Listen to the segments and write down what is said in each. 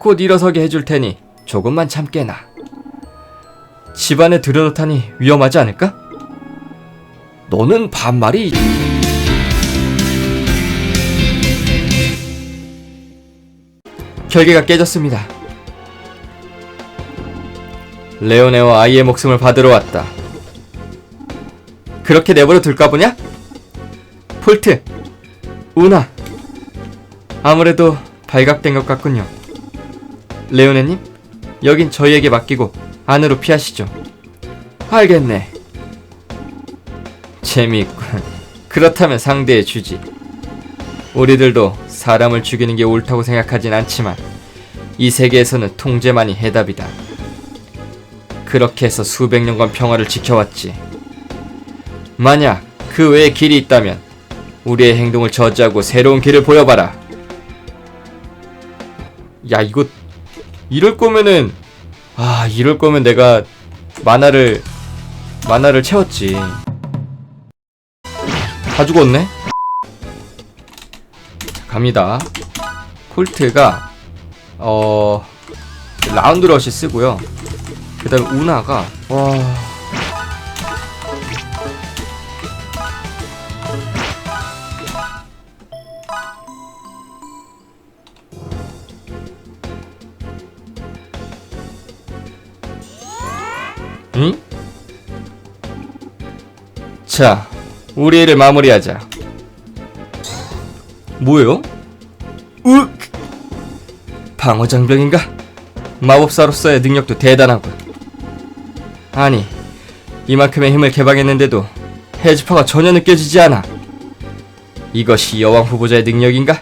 곧 일어서게 해줄 테니 조금만 참게나. 집안에 들여놓다니 위험하지 않을까? 너는 반말이 결계가 깨졌습니다. 레오네와 아이의 목숨을 받으러 왔다. 그렇게 내버려 둘까 보냐? 폴트, 우나. 아무래도 발각된 것 같군요. 레오네님, 여긴 저희에게 맡기고 안으로 피하시죠. 알겠네. 재미있군. 그렇다면 상대해 주지. 우리들도 사람을 죽이는 게 옳다고 생각하진 않지만 이 세계에서는 통제만이 해답이다. 그렇게 해서 수백 년간 평화를 지켜왔지. 만약 그 외에 길이 있다면 우리의 행동을 저지하고 새로운 길을 보여봐라. 야 이거 이럴 거면은 아 이럴 거면 내가 만화를 만화를 채웠지. 다 죽었네. 자, 갑니다. 콜트가 어 라운드 러시 쓰고요. 그 다음 에 우나가 와 응? 자, 우리 일을 마무리하자. 뭐예요? 윽! 방어장병인가? 마법사로서의 능력도 대단하군. 아니, 이만큼의 힘을 개방했는데도 해지파가 전혀 느껴지지 않아. 이것이 여왕 후보자의 능력인가?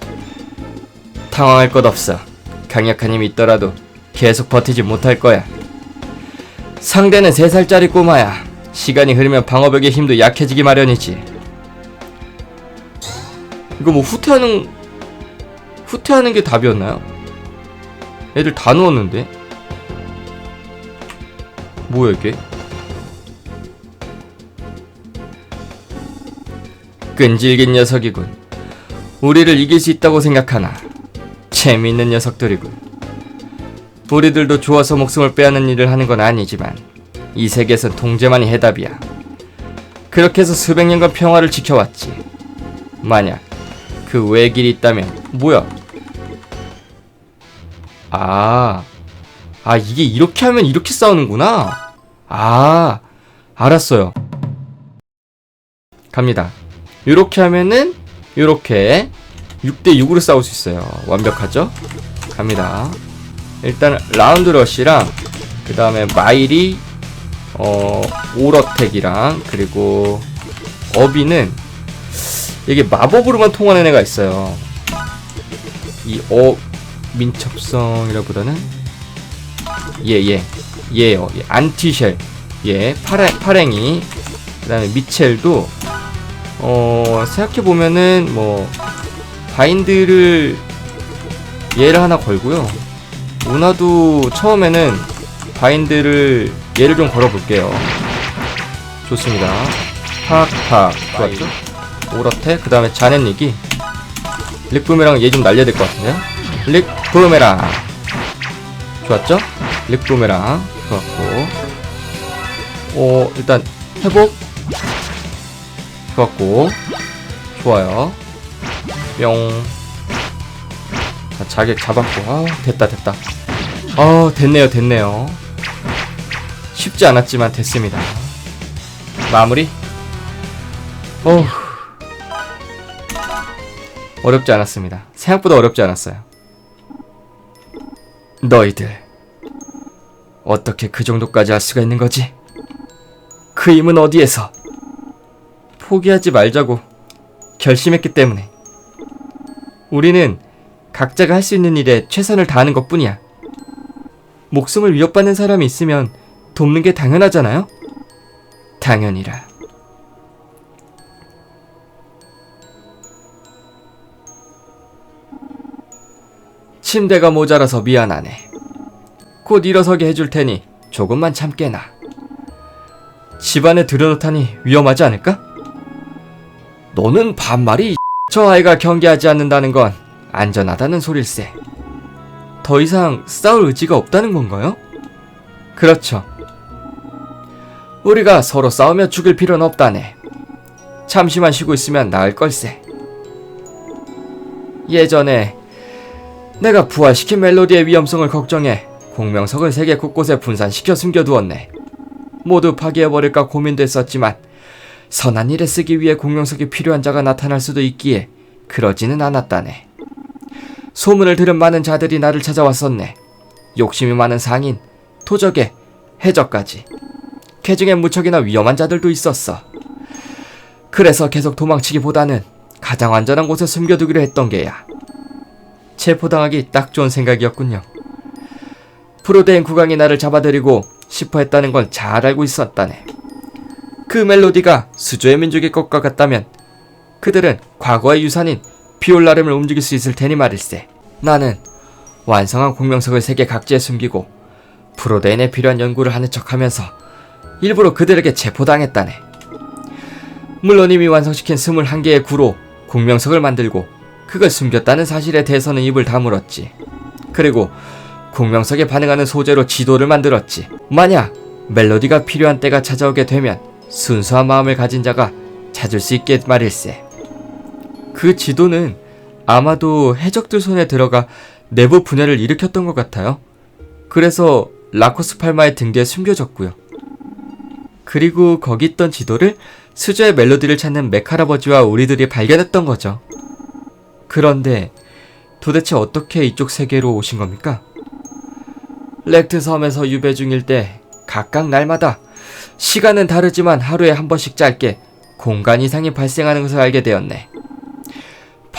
당황할 것 없어. 강력한 힘이 있더라도 계속 버티지 못할 거야. 상대는 3살짜리 꼬마야. 시간이 흐르면 방어벽의 힘도 약해지기 마련이지. 이거 뭐 후퇴하는 후퇴하는 게 답이었나요? 애들 다 누웠는데. 뭐야 이게? 끈질긴 녀석이군. 우리를 이길 수 있다고 생각하나? 재미있는 녀석들이군. 우리들도 좋아서 목숨을 빼앗는 일을 하는 건 아니지만 이 세계에선 통제만이 해답이야. 그렇게 해서 수백 년간 평화를 지켜왔지. 만약 그 외의 길이 있다면 뭐야? 아, 아 이게 이렇게 하면 이렇게 싸우는구나. 아, 알았어요. 갑니다. 이렇게 하면은 이렇게 6대 6으로 싸울 수 있어요. 완벽하죠? 갑니다. 일단 라운드 러시랑 그 다음에 마일이 어 오러텍이랑 그리고 어비는 이게 마법으로만 통하는 애가 있어요. 이 어 민첩성이라보다는 예예 예요 예, 안티쉘 예 파랭 파랭이 그다음에 미첼도 어 생각해 보면은 뭐 바인드를 얘를 하나 걸고요. 우나도 처음에는 바인드를 얘를 좀 걸어볼게요. 좋습니다. 팍팍 좋았죠? 오러테 그 다음에 자넷닉이 릭부메랑 얘 좀 날려야 될 것 같은데요? 릭부메랑 좋았죠? 릭부메랑 좋았고 어 일단 회복 좋았고 좋아요 뿅 자, 자객 잡았고. 아 됐다 됐다. 아 됐네요 됐네요. 쉽지 않았지만 됐습니다. 마무리? 어후 어렵지 않았습니다. 생각보다 어렵지 않았어요. 너희들 어떻게 그 정도까지 할 수가 있는 거지? 그 힘은 어디에서? 포기하지 말자고 결심했기 때문에. 우리는 각자가 할 수 있는 일에 최선을 다하는 것 뿐이야. 목숨을 위협받는 사람이 있으면 돕는 게 당연하잖아요? 당연이라. 침대가 모자라서 미안하네. 곧 일어서게 해줄 테니 조금만 참게나. 집안에 들여놓다니 위험하지 않을까? 너는 반말이 저 아이가 경계하지 않는다는 건 안전하다는 소릴세. 더 이상 싸울 의지가 없다는 건가요? 그렇죠. 우리가 서로 싸우며 죽을 필요는 없다네. 잠시만 쉬고 있으면 나을 걸세. 예전에 내가 부활시킨 멜로디의 위험성을 걱정해 공명석을 세계 곳곳에 분산시켜 숨겨두었네. 모두 파괴해버릴까 고민됐었지만 선한 일에 쓰기 위해 공명석이 필요한 자가 나타날 수도 있기에 그러지는 않았다네. 소문을 들은 많은 자들이 나를 찾아왔었네. 욕심이 많은 상인, 도적에, 해적까지. 개중엔 무척이나 위험한 자들도 있었어. 그래서 계속 도망치기보다는 가장 안전한 곳에 숨겨두기로 했던 게야. 체포당하기 딱 좋은 생각이었군요. 프로데인 국왕이 나를 잡아들이고 싶어 했다는 건 잘 알고 있었다네. 그 멜로디가 수조의 민족의 것과 같다면 그들은 과거의 유산인 비올라름을 움직일 수 있을 테니 말일세. 나는 완성한 공명석을 세계 각지에 숨기고 프로데인에 필요한 연구를 하는 척하면서 일부러 그들에게 체포당했다네. 물론 이미 완성시킨 21개의 구로 공명석을 만들고 그걸 숨겼다는 사실에 대해서는 입을 다물었지. 그리고 공명석에 반응하는 소재로 지도를 만들었지. 만약 멜로디가 필요한 때가 찾아오게 되면 순수한 마음을 가진 자가 찾을 수 있게 말일세. 그 지도는 아마도 해적들 손에 들어가 내부 분열을 일으켰던 것 같아요. 그래서 라코스 팔마의 등 뒤에 숨겨졌고요. 그리고 거기 있던 지도를 수저의 멜로디를 찾는 맥할아버지와 우리들이 발견했던 거죠. 그런데 도대체 어떻게 이쪽 세계로 오신 겁니까? 렉트 섬에서 유배 중일 때 각각 날마다 시간은 다르지만 하루에 한 번씩 짧게 공간 이상이 발생하는 것을 알게 되었네.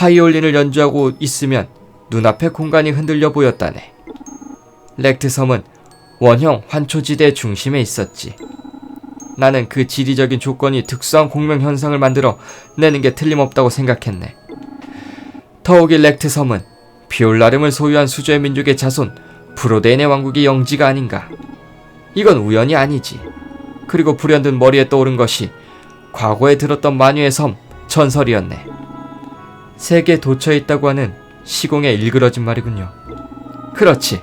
파이올린을 연주하고 있으면 눈앞에 공간이 흔들려 보였다네. 렉트 섬은 원형 환초지대 중심에 있었지. 나는 그 지리적인 조건이 특수한 공명 현상을 만들어 내는 게 틀림없다고 생각했네. 더욱이 렉트 섬은 비올라름을 소유한 수저의 민족의 자손 브로데인의 왕국의 영지가 아닌가. 이건 우연이 아니지. 그리고 불현듯 머리에 떠오른 것이 과거에 들었던 만유의 섬 전설이었네. 세계에 도처에 있다고 하는 시공의 일그러진 말이군요. 그렇지.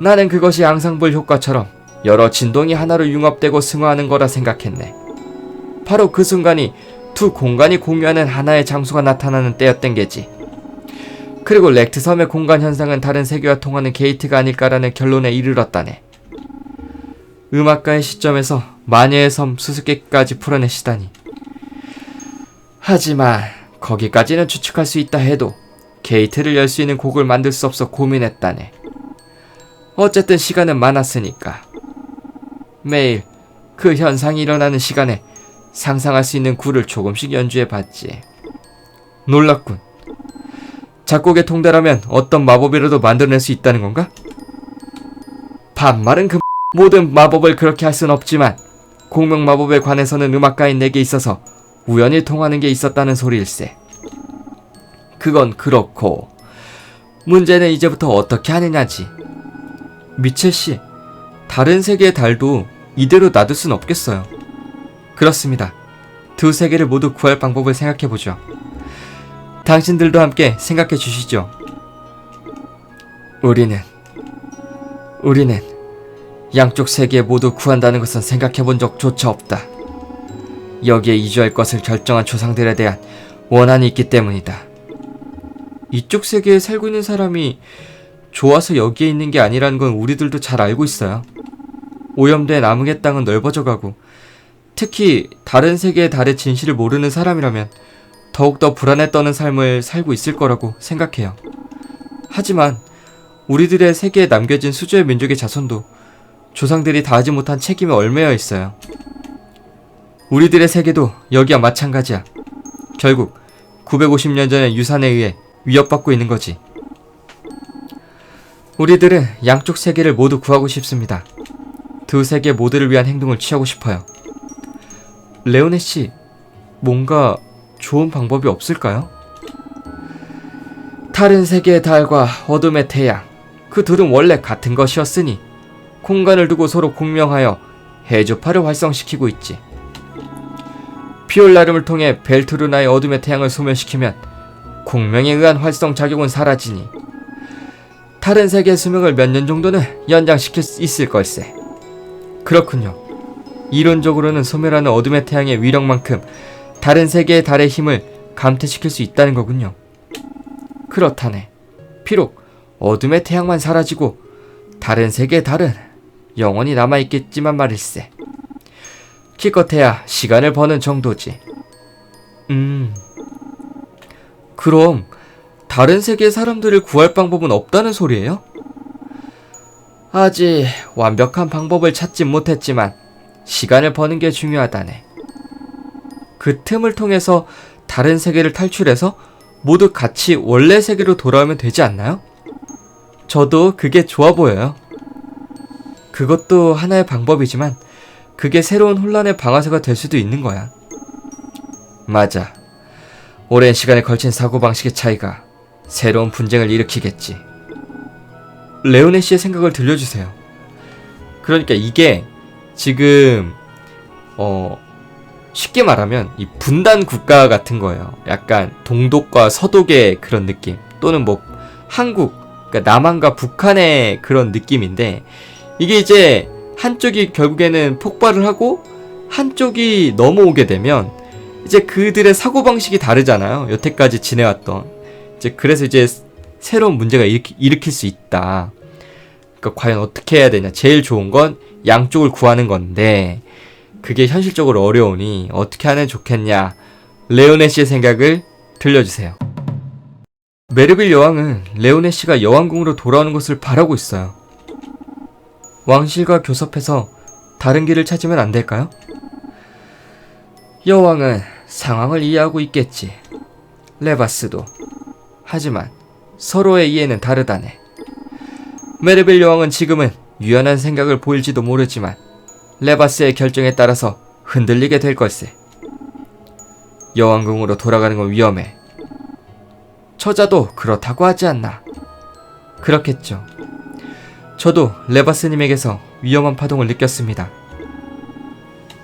나는 그것이 앙상블 효과처럼 여러 진동이 하나로 융합되고 승화하는 거라 생각했네. 바로 그 순간이 두 공간이 공유하는 하나의 장소가 나타나는 때였던 게지. 그리고 렉트 섬의 공간 현상은 다른 세계와 통하는 게이트가 아닐까라는 결론에 이르렀다네. 음악가의 시점에서 마녀의 섬 수수께끼까지 풀어내시다니. 하지만 거기까지는 추측할 수 있다 해도 게이트를 열 수 있는 곡을 만들 수 없어 고민했다네. 어쨌든 시간은 많았으니까. 매일 그 현상이 일어나는 시간에 상상할 수 있는 굴을 조금씩 연주해 봤지. 놀랍군. 작곡의 통달하면 어떤 마법이라도 만들어낼 수 있다는 건가? 반말은 그 모든 마법을 그렇게 할 순 없지만 공명 마법에 관해서는 음악가인 내게 있어서 우연히 통하는 게 있었다는 소리일세. 그건 그렇고 문제는 이제부터 어떻게 하느냐지. 미첼 씨, 다른 세계의 달도 이대로 놔둘 순 없겠어요. 그렇습니다. 두 세계를 모두 구할 방법을 생각해 보죠. 당신들도 함께 생각해 주시죠. 우리는 우리는 양쪽 세계 모두 구한다는 것은 생각해 본 적조차 없다. 여기에 이주할 것을 결정한 조상들에 대한 원한이 있기 때문이다. 이쪽 세계에 살고 있는 사람이 좋아서 여기에 있는 게 아니라는 건 우리들도 잘 알고 있어요. 오염된 암흑의 땅은 넓어져 가고 특히 다른 세계의 달의 진실을 모르는 사람이라면 더욱더 불안에 떠는 삶을 살고 있을 거라고 생각해요. 하지만 우리들의 세계에 남겨진 수조의 민족의 자손도 조상들이 다하지 못한 책임에 얽매여 있어요. 우리들의 세계도 여기와 마찬가지야. 결국 950년 전의 유산에 의해 위협받고 있는 거지. 우리들은 양쪽 세계를 모두 구하고 싶습니다. 두 세계 모두를 위한 행동을 취하고 싶어요. 레오네 씨, 뭔가 좋은 방법이 없을까요? 다른 세계의 달과 어둠의 태양, 그 둘은 원래 같은 것이었으니 공간을 두고 서로 공명하여 해주파를 활성시키고 있지. 피올라름을 통해 벨트루나의 어둠의 태양을 소멸시키면 공명에 의한 활성 작용은 사라지니 다른 세계의 수명을 몇 년 정도는 연장시킬 수 있을 걸세. 그렇군요. 이론적으로는 소멸하는 어둠의 태양의 위력만큼 다른 세계의 달의 힘을 감퇴시킬 수 있다는 거군요. 그렇다네. 비록 어둠의 태양만 사라지고 다른 세계의 달은 영원히 남아있겠지만 말일세. 기껏해야 시간을 버는 정도지. 음. 그럼 다른 세계의 사람들을 구할 방법은 없다는 소리예요? 아직 완벽한 방법을 찾진 못했지만 시간을 버는 게 중요하다네. 그 틈을 통해서 다른 세계를 탈출해서 모두 같이 원래 세계로 돌아오면 되지 않나요? 저도 그게 좋아 보여요. 그것도 하나의 방법이지만 그게 새로운 혼란의 방아쇠가 될 수도 있는 거야. 맞아. 오랜 시간에 걸친 사고방식의 차이가 새로운 분쟁을 일으키겠지. 레오네 씨의 생각을 들려주세요. 그러니까 이게 지금 어 쉽게 말하면 이 분단 국가 같은 거예요. 약간 동독과 서독의 그런 느낌 또는 뭐 한국 그러니까 남한과 북한의 그런 느낌인데 이게 이제 한쪽이 결국에는 폭발을 하고 한쪽이 넘어오게 되면 이제 그들의 사고방식이 다르잖아요. 여태까지 지내왔던. 이제 그래서 이제 새로운 문제가 일으키, 일으킬 수 있다. 그러니까 과연 어떻게 해야 되냐. 제일 좋은 건 양쪽을 구하는 건데 그게 현실적으로 어려우니 어떻게 하면 좋겠냐. 레오네 씨의 생각을 들려주세요. 메르빌 여왕은 레오네 씨가 여왕궁으로 돌아오는 것을 바라고 있어요. 왕실과 교섭해서 다른 길을 찾으면 안 될까요? 여왕은 상황을 이해하고 있겠지. 레바스도. 하지만 서로의 이해는 다르다네. 메르빌 여왕은 지금은 유연한 생각을 보일지도 모르지만 레바스의 결정에 따라서 흔들리게 될 걸세. 여왕궁으로 돌아가는 건 위험해. 처자도 그렇다고 하지 않나. 그렇겠죠. 저도 레바스님에게서 위험한 파동을 느꼈습니다.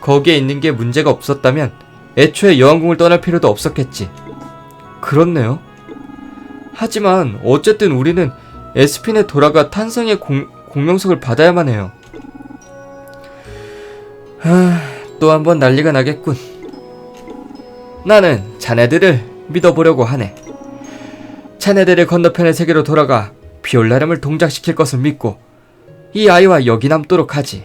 거기에 있는 게 문제가 없었다면 애초에 여왕궁을 떠날 필요도 없었겠지. 그렇네요. 하지만 어쨌든 우리는 에스핀에 돌아가 탄성의 공, 공명석을 받아야만 해요. 하, 또 한 번 난리가 나겠군. 나는 자네들을 믿어보려고 하네. 자네들의 건너편의 세계로 돌아가 비올라름을 동작시킬 것을 믿고 이 아이와 여기 남도록 하지.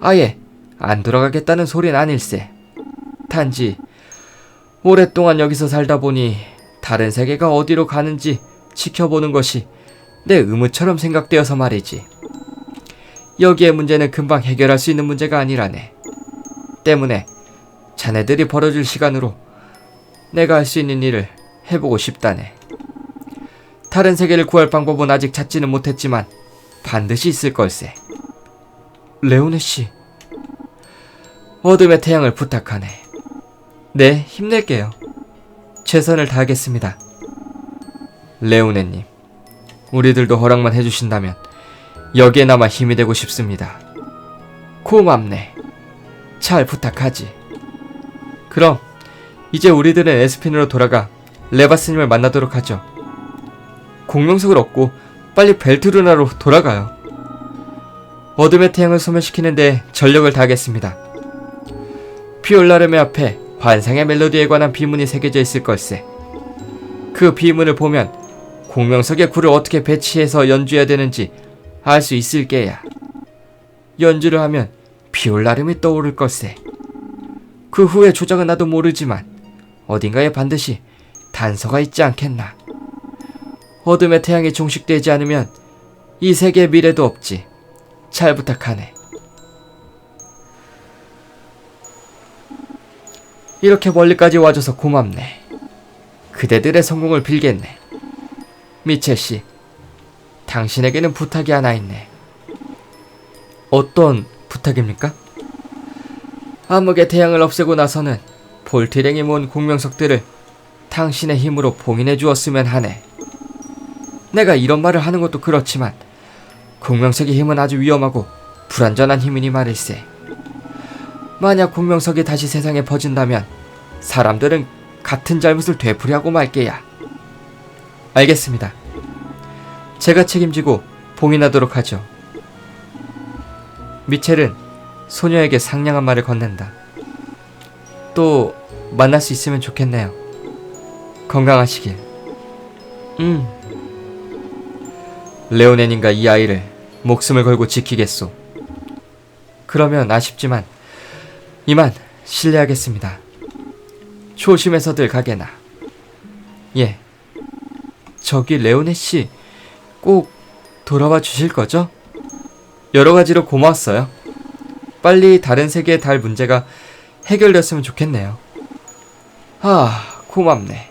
아예 안 돌아가겠다는 소린 아닐세. 단지 오랫동안 여기서 살다 보니 다른 세계가 어디로 가는지 지켜보는 것이 내 의무처럼 생각되어서 말이지. 여기의 문제는 금방 해결할 수 있는 문제가 아니라네. 때문에 자네들이 벌어줄 시간으로 내가 할 수 있는 일을 해보고 싶다네. 다른 세계를 구할 방법은 아직 찾지는 못했지만 반드시 있을 걸세. 레오네 씨. 어둠의 태양을 부탁하네. 네, 힘낼게요. 최선을 다하겠습니다. 레오네님, 우리들도 허락만 해주신다면 여기에나마 힘이 되고 싶습니다. 고맙네. 잘 부탁하지. 그럼 이제 우리들은 에스핀으로 돌아가 레바스님을 만나도록 하죠. 공명석을 얻고 빨리 벨트루나로 돌아가요. 어둠의 태양을 소멸시키는데 전력을 다하겠습니다. 피올라름의 앞에 환상의 멜로디에 관한 비문이 새겨져 있을 걸세. 그 비문을 보면 공명석의 굴을 어떻게 배치해서 연주해야 되는지 알 수 있을 게야. 연주를 하면 비올라름이 떠오를 걸세. 그 후의 조작은 나도 모르지만 어딘가에 반드시 단서가 있지 않겠나. 어둠의 태양이 종식되지 않으면 이 세계의 미래도 없지. 잘 부탁하네. 이렇게 멀리까지 와줘서 고맙네. 그대들의 성공을 빌겠네. 미첼 씨, 당신에게는 부탁이 하나 있네. 어떤 부탁입니까? 암흑의 태양을 없애고 나서는 볼티랭이 모은 공명석들을 당신의 힘으로 봉인해 주었으면 하네. 내가 이런 말을 하는 것도 그렇지만 공명석의 힘은 아주 위험하고 불완전한 힘이니 말일세. 만약 공명석이 다시 세상에 퍼진다면 사람들은 같은 잘못을 되풀이하고 말 게야. 알겠습니다. 제가 책임지고 봉인하도록 하죠. 미첼은 소녀에게 상냥한 말을 건넨다. 또 만날 수 있으면 좋겠네요. 건강하시길. 음. 레오네님과 이 아이를 목숨을 걸고 지키겠소. 그러면 아쉽지만 이만 실례하겠습니다. 조심해서들 가게나. 예. 저기 레오네 씨 꼭 돌아와 주실 거죠? 여러 가지로 고마웠어요. 빨리 다른 세계에 달 문제가 해결됐으면 좋겠네요. 아, 고맙네.